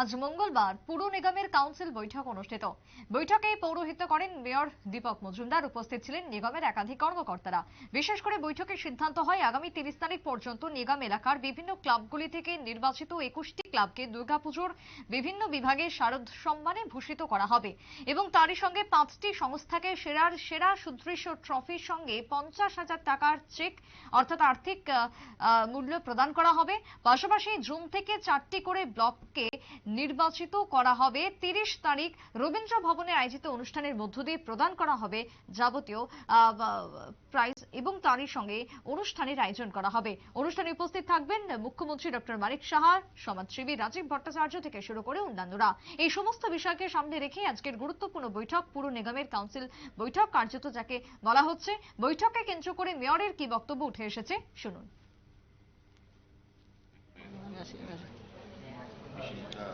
আজ মঙ্গলবার পুর নিগমের কাউন্সিল বৈঠক অনুষ্ঠিত। বৈঠকে পৌরোহিত্য করেন মেয়র দীপক মজুমদার। উপস্থিত ছিলেন নিগমের একাধিক কর্মকর্তারা। বিশেষ করে বৈঠকে সিদ্ধান্ত হয় আগামী তিরিশ তারিখ পর্যন্ত নিগম এলাকার বিভিন্ন ক্লাবগুলি থেকে নির্বাচিত একুশটি ক্লাবকে দুর্গাপুজোর বিভিন্ন বিভাগে শারদ সম্মানে ভূষিত করা হবে এবং তারই সঙ্গে পাঁচটি সংস্থাকে সেরার সেরা সুদৃশ্য ট্রফির সঙ্গে পঞ্চাশ হাজার টাকার চেক অর্থাৎ আর্থিক মূল্য প্রদান করা হবে। পাশাপাশি জুন থেকে চারটি করে ব্লককে নির্বাচিত করা হবে তিরিশ তারিখ রবীন্দ্র ভবনে আয়োজিত অনুষ্ঠানের মধ্য দিয়ে প্রদান করা হবে যাবতীয় প্রাইজ এবং তারই সঙ্গে অনুষ্ঠানের আয়োজন করা হবে। অনুষ্ঠানে উপস্থিত থাকবেন মুখ্যমন্ত্রী ডক্টর মানিক সাহা সমাজসেবী রাজীব ভট্টাচার্য থেকে শুরু করে অন্যান্যরা। এই সমস্ত বিষয়কে সামনে রেখে আজকের গুরুত্বপূর্ণ বৈঠক পুর নিগমের কাউন্সিল বৈঠক কার্যত যাকে বলা হচ্ছে, বৈঠককে কেন্দ্র করে মেয়রের কি বক্তব্য উঠে এসেছে, শুনুন।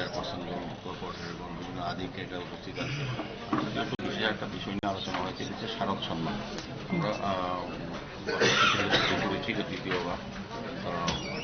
চেয়ারপারসন এবং কর্পোরেটর এবং বিভিন্ন আধিকারিকরা উপস্থিত আছে। বিশেষ একটা বিষয় নিয়ে আলোচনা হয়েছে হচ্ছে শারদ সম্মান। আমরা করেছি যে দ্বিতীয়বার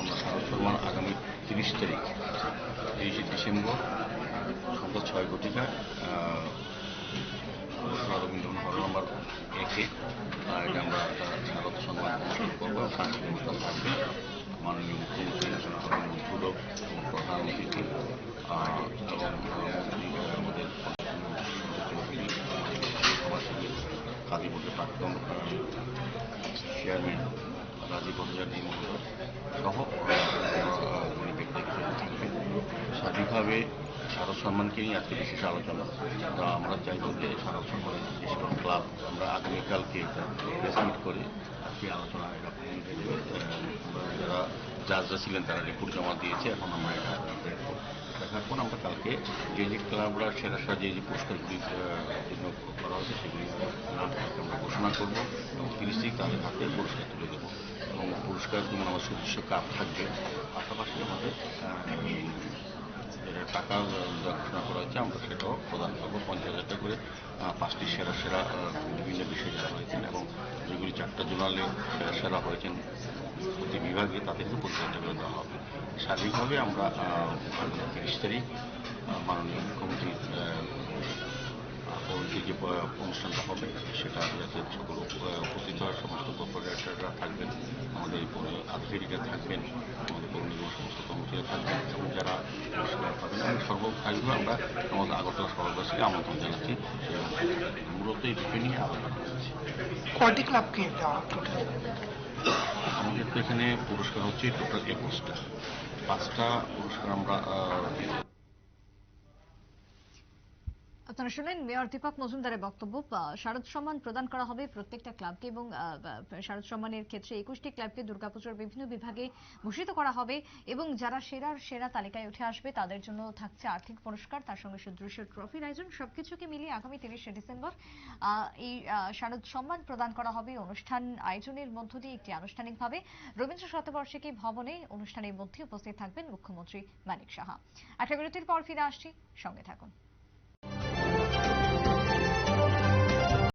আমরা শারদ সম্মান আগামী তিরিশ তারিখ তিরিশে ডিসেম্বর সন্ধ্যা ছয় ঘটিকায় আহ, রবীন্দ্র হল নম্বর একে এটা আমরা স্বাগত সম্মান অনুষ্ঠান করব। সাংস্কৃতিক থাকবে। মাননীয় মুখ্যমন্ত্রী প্রাক্তন চেয়ারম্যান রাজীব ভট্টাচার্য সহ উনি ব্যক্তি হিসেবে থাকবেন স্বাভাবিকভাবে শারদ সম্মানকে নিয়ে আজকে বিশেষ আলোচনা তো আমরা চাইব যে শারদ সম্মানের সকল ক্লাব আমরা আগামীকালকে এটা করে আজকে আলোচনা হয়ে যারা জাজরা ছিলেন তারা রিপোর্ট জমা দিয়েছে এখন আমরা এটা দেখার পর আমরা কালকে যে যে ক্লাবরা সেরা সেরা যে যে পুরস্কারগুলি করা হয়েছে সেগুলি নাম কালকে আমরা ঘোষণা করব এবং তিরিশ তারিখ তাদের হাতে পুরস্কার তুলে দেবো। এবং পুরস্কার যেমন আমার সদস্য কাপ থাকবে। পাশাপাশি আমাদের টাকা ঘোষণা করা হয়েছে, আমরা সেটাও প্রদান করব। পঞ্চাশ হাজার করে পাঁচটি সেরা সেরা বিভিন্ন বিষয়ে যারা হয়েছেন এবং যেগুলি চারটা জোনালে সেরা সেরা হয়েছেন প্রতি বিভাগে, তাদেরকে টাকা করে দেওয়া হবে। সার্বিকভাবে আমরা তিরিশ তারিখ। মাননীয় মুখ্যমন্ত্রীর যে অনুষ্ঠানটা হবে উপস্থিত হওয়ার সমস্ত কর্পোরেটররা থাকবেন আমাদের আধিকারিকরা থাকবেন আমাদের পৌর নিগমের সমস্ত কর্মচারীরা থাকবেন এবং যারা পুরস্কার পাবেন আমি সর্বকালীনভাবে আমরা আমাদের আগত শহরবাসীকে আমন্ত্রণ জানাচ্ছি মূলত এই বিষয় নিয়ে আলোচনা করছি কয়টি ক্লাবকে আমাদের তো এখানে পুরস্কার হচ্ছে টোটাল একুশটা। পাঁচটা পুরস্কার আমরা আপনারা শুনলেন মেয়র দীপক মজুমদারের বক্তব্য শারদ সম্মান প্রদান করা হবে প্রত্যেকটা ক্লাবকে এবং শারদ সম্মানের ক্ষেত্রে একুশটি ক্লাবকে দুর্গাপুজোর বিভিন্ন বিভাগে ভূষিত করা হবে এবং যারা সেরার সেরা তালিকায় উঠে আসবে তাদের জন্য থাকছে আর্থিক পুরস্কার, তার সঙ্গে সুদৃশ্য ট্রফির আয়োজন সবকিছুকে মিলিয়ে আগামী তিরিশে ডিসেম্বর এই শারদ সম্মান প্রদান করা হবে অনুষ্ঠান আয়োজনের মধ্য দিয়ে একটি আনুষ্ঠানিকভাবে। রবীন্দ্র শতবার্ষিকী ভবনে অনুষ্ঠানের মধ্যে উপস্থিত থাকবেন মুখ্যমন্ত্রী মানিক সাহা। একটা বিরতির পর ফিরে আসছি, সঙ্গে থাকুন।